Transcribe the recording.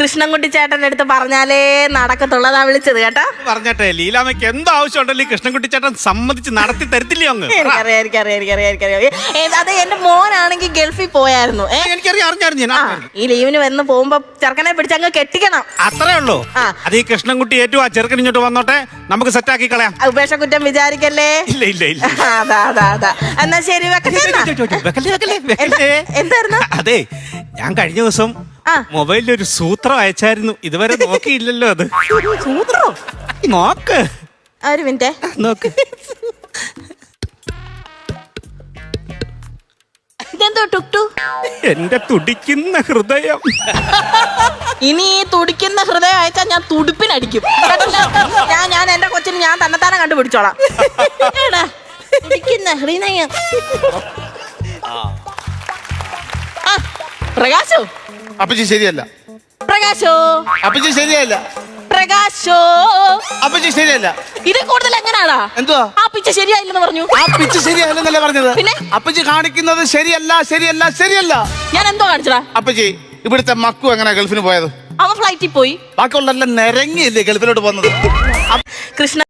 കൃഷ്ണൻകുട്ടി ചേട്ടന്റെ അടുത്ത് പറഞ്ഞാലേ നടക്കത്തുള്ളതാ വിളിച്ചത് കേട്ടാ. പറഞ്ഞട്ടെ ലീലാമ്മയ്ക്ക് എന്തോ ആവശ്യമുണ്ടല്ലോ ഈ കൃഷ്ണൻകുട്ടി ചേട്ടൻ സമ്മതിച്ച് നടത്തി തരത്തില്ലേ അങ്ങ്? എനിക്കറിയാം എനിക്കറിയാം എനിക്കറിയാം എനിക്കറിയാം. ഏ, അത് എന്റെ മോനാണെങ്കിൽ ഗൾഫിൽ പോയായിരുന്നു. ഏ? എനിക്കറിയാം ആ ഈ ലീവിന് വന്ന് പോകുമ്പോ ചെറുക്കനെ പിടിച്ച് അങ്ങ് കെട്ടിക്കണം. അത്രേ ഉള്ളൂ. ആ. അത് ഈ കൃഷ്ണൻകുട്ടി ഏറ്റവും ആ ചെറുക്കൻ ഇങ്ങോട്ട് വന്നോട്ടെ നമുക്ക് സെറ്റാക്കി കളയാം. ഉപേക്ഷ കുറ്റം വിചാരിക്കല്ലേ? ഇല്ല ഇല്ല ഇല്ല. അതാ അതാ അതാ. എന്നാ ശരി വെക്കട്ടെ എന്നാ? വെക്കല്ലേ, വെക്കല്ലേ, വെക്കല്ലേ. എന്തായിരുന്നു? അതെ ഞാൻ കഴിഞ്ഞ ദിവസം. മൊബൈലിൽ ഒരു സൂത്രം അയച്ചായിരുന്നു. ഇതുവരെ നോക്കിയില്ലല്ലോ അത്. സൂത്രോ? നോക്ക്. ഒരു മിനിറ്റ്. നോക്ക്. ഇതെന്തോ ടുക്ടു എന്റെ തുടിക്കുന്ന ഹൃദയം. ഇനി ഈ തുടിക്കുന്ന ഹൃദയം അയച്ചാൽ ഞാൻ തുടുപ്പിനടിക്കും. ഞാൻ ഞാൻ എന്റെ കൊച്ചിന് ഞാൻ തന്നെത്താനെ കണ്ടുപിടിച്ചോളാം. തുടിക്കുന്ന ഹൃദയം. പ്രകാശോ? അപ്പച്ചി ശരിയല്ല. പ്രകാശോ? അപ്പച്ചി ശരിയല്ല. പ്രകാശോ? അപ്പച്ചി ശരിയല്ല. ഇത് കൂടുതൽ എങ്ങനാടാ? എന്തുവാ? ആ പിച്ച ശരിയായില്ലെന്ന് പറഞ്ഞു. ആ പിച്ച് ശരിയായില്ലെന്നല്ലേ പറഞ്ഞത്? പിന്നെ? അപ്പച്ചി കാണിക്കുന്നത് ശരിയല്ല ശരിയല്ല ശരിയല്ല. ഞാൻ എന്തോ കാണിച്ചടാ? അപ്പച്ചി ഇവിടുത്തെ മക്കു എങ്ങനെ ഗൾഫിന് പോയത്? അവൻ ഫ്ലൈറ്റിൽ പോയി. ബാക്കിയുള്ള നിരങ്ങിയില്ലേ ഗൾഫിലോട്ട് പോകുന്നത്? കൃഷ്ണ